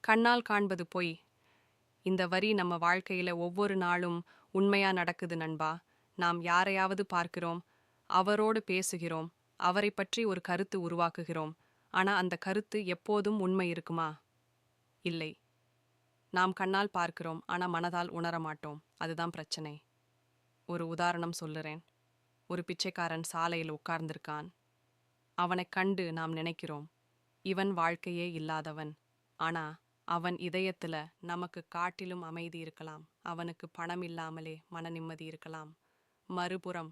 கண்ணால் காண்பது பொய். இந்த வரி நம்ம வாழ்க்கையில ஒவ்வொரு நாளும் உண்மையா நடக்குது நண்பா. நாம் யாரையாவது பார்க்கிறோம் அவரோடு பேசுகிறோம் அவரை பற்றி ஒரு கருத்து உருவாக்குகிறோம். ஆனா அந்த கருத்து எப்போதும் உண்மை இருக்குமா? இல்லை. நாம் கண்ணால் பார்க்கிறோம் ஆனா மனதால் உணர மாட்டோம். அதுதான் பிரச்சனை. ஒரு உதாரணம் சொல்லுறேன். ஒரு பிச்சைக்காரன் சாலையில் உட்கார்ந்திருக்கான். அவனைக் கண்டு நாம் நினைக்கிறோம். இவன் வாழ்க்கையே இல்லாதவன். ஆனா அவன் இதயத்துல நமக்கு காட்டிலும் அமைதி இருக்கலாம். அவனுக்கு பணம் இல்லாமலே மன நிம்மதி இருக்கலாம். மறுபுறம்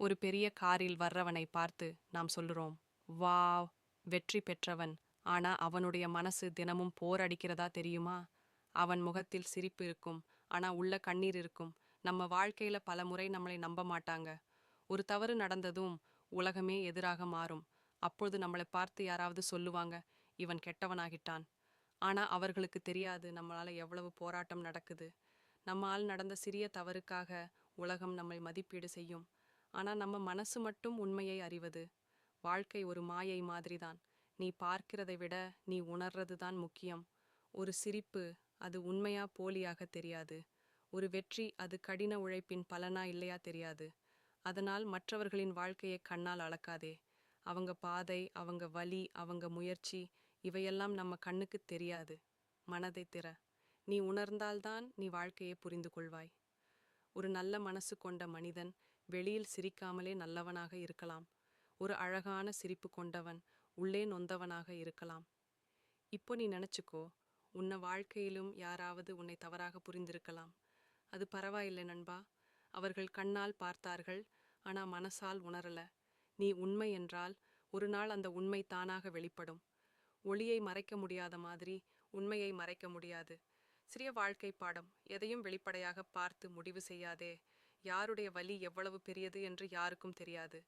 ஒரு பெரிய காரில் வர்றவனை பார்த்து நாம் சொல்லுறோம் வாவ் வெற்றி பெற்றவன். ஆனா அவனுடைய மனசு தினமும் போர் அடிக்கிறதா தெரியுமா? அவன் முகத்தில் சிரிப்பு இருக்கும் ஆனா உள்ள கண்ணீர் இருக்கும். நம்ம வாழ்க்கையில பல முறை நம்மளை நம்ப மாட்டாங்க. ஒரு தவறு நடந்ததும் உலகமே எதிராக மாறும். அப்பொழுது நம்மளை பார்த்து யாராவது சொல்லுவாங்க இவன் கெட்டவனாகிட்டான். ஆனா அவர்களுக்கு தெரியாது நம்மளால எவ்வளவு போராட்டம் நடக்குது. நம்மால் நடந்த சிறிய தவறுக்காக உலகம் நம்மை மதிப்பீடு செய்யும். ஆனா நம்ம மனசு மட்டும் உண்மையை அறிவது. வாழ்க்கை ஒரு மாயை மாதிரிதான். நீ பார்க்கிறதை விட நீ உணர்றது தான் முக்கியம். ஒரு சிரிப்பு அது உண்மையா போலியாக தெரியாது. ஒரு வெற்றி அது கடின உழைப்பின் பலனா இல்லையா தெரியாது. அதனால் மற்றவர்களின் வாழ்க்கையை கண்ணால் அளக்காதே. அவங்க பாதை அவங்க வலி அவங்க முயற்சி இவையெல்லாம் நம்ம கண்ணுக்கு தெரியாது மனதை திற. நீ உணர்ந்தால்தான் நீ வாழ்க்கையை புரிந்து கொள்வாய். ஒரு நல்ல மனசு கொண்ட மனிதன் வெளியில் சிரிக்காமலே நல்லவனாக இருக்கலாம். ஒரு அழகான சிரிப்பு கொண்டவன் உள்ளே நொந்தவனாக இருக்கலாம். இப்போ நீ நினைச்சுக்கோ உன்னை வாழ்க்கையிலும் யாராவது உன்னை தவறாக புரிந்திருக்கலாம். அது பரவாயில்லை நண்பா. அவர்கள் கண்ணால் பார்த்தார்கள் ஆனா மனசால் உணரல. நீ உண்மை என்றால் ஒரு நாள் அந்த உண்மை தானாக வெளிப்படும். ஒளியை மறைக்க முடியாத மாதிரி உண்மையை மறைக்க முடியாது. சிறிய வாழ்க்கை பாடம் எதையும் வெளிப்படையாக பார்த்து முடிவு செய்யாதே. யாருடைய வலி எவ்வளவு பெரியது என்று யாருக்கும் தெரியாது.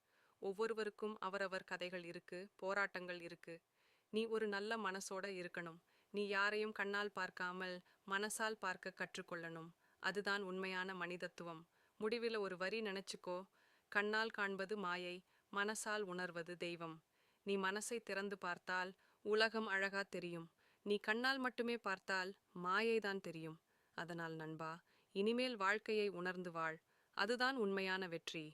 ஒவ்வொருவருக்கும் அவரவர் கதைகள் இருக்கு போராட்டங்கள் இருக்கு. நீ ஒரு நல்ல மனசோட இருக்கணும். நீ யாரையும் கண்ணால் பார்க்காமல் மனசால் பார்க்க கற்றுக்கொள்ளணும். அதுதான் உண்மையான மனிதத்துவம். முடிவில் ஒரு வரி நினைச்சுக்கோ கண்ணால் காண்பது மாயை மனசால் உணர்வது தெய்வம். நீ மனசை திறந்து பார்த்தால் உலகம் அழகா தெரியும். நீ கண்ணால் மட்டுமே பார்த்தால் மாயைதான் தெரியும். அதனால் நண்பா இனிமேல் வாழ்க்கையை உணர்ந்து வாழ். அதுதான் உண்மையான வெற்றி.